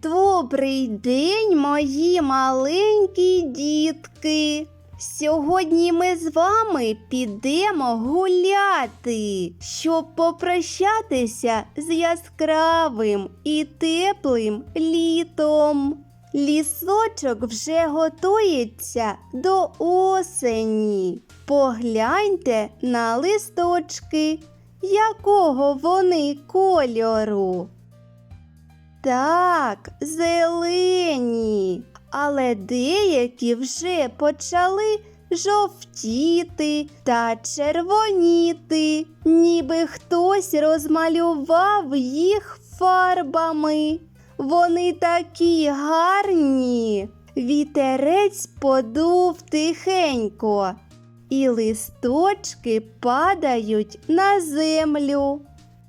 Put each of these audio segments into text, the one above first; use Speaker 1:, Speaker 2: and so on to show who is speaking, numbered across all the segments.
Speaker 1: Добрий день, мої маленькі дітки. Сьогодні ми з вами підемо гуляти, щоб попрощатися з яскравим і теплим літом. Лісочок вже готується до осені. Погляньте на листочки, якого вони кольору. Так, зелені, але деякі вже почали жовтіти та червоніти, ніби хтось розмалював їх фарбами. Вони такі гарні. Вітерець подув тихенько, і листочки падають на землю.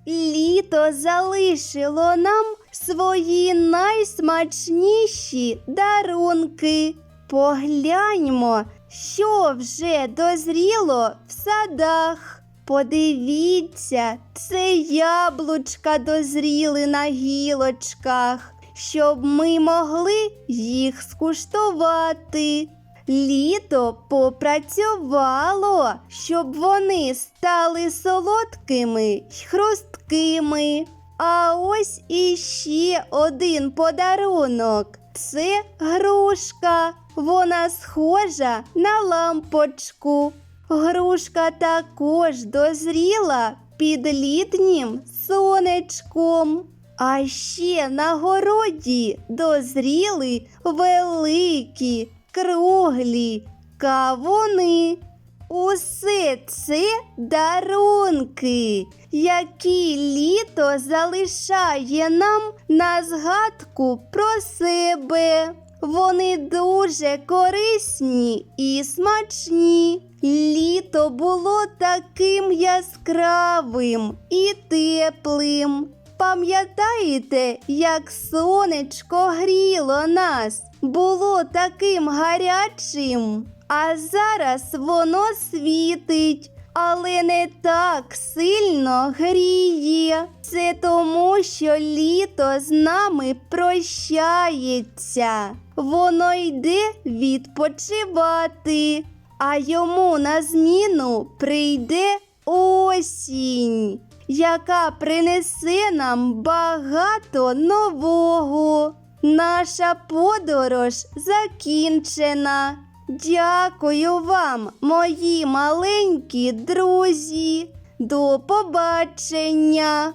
Speaker 1: Літо залишило нам свої найсмачніші дарунки. Погляньмо, що вже дозріло в садах. Подивіться, це яблучка дозріли на гілочках, щоб ми могли їх скуштувати. Літо попрацювало, щоб вони стали солодкими й хрусткими. А ось іще один подарунок. Це грушка. Вона схожа на лампочку. Грушка також дозріла під літнім сонечком. А ще на городі дозріли великі, круглі кавуни. Усе це дарунки, які літо залишає нам на згадку про себе. Вони дуже корисні і смачні. Літо було таким яскравим і теплим. Пам'ятаєте, як сонечко гріло нас, було таким гарячим, а зараз воно світить, але не так сильно гріє. Це тому, що літо з нами прощається. Воно йде відпочивати, а йому на зміну прийде осінь, яка принесе нам багато нового. Наша подорож закінчена. Дякую вам, мої маленькі друзі. До побачення!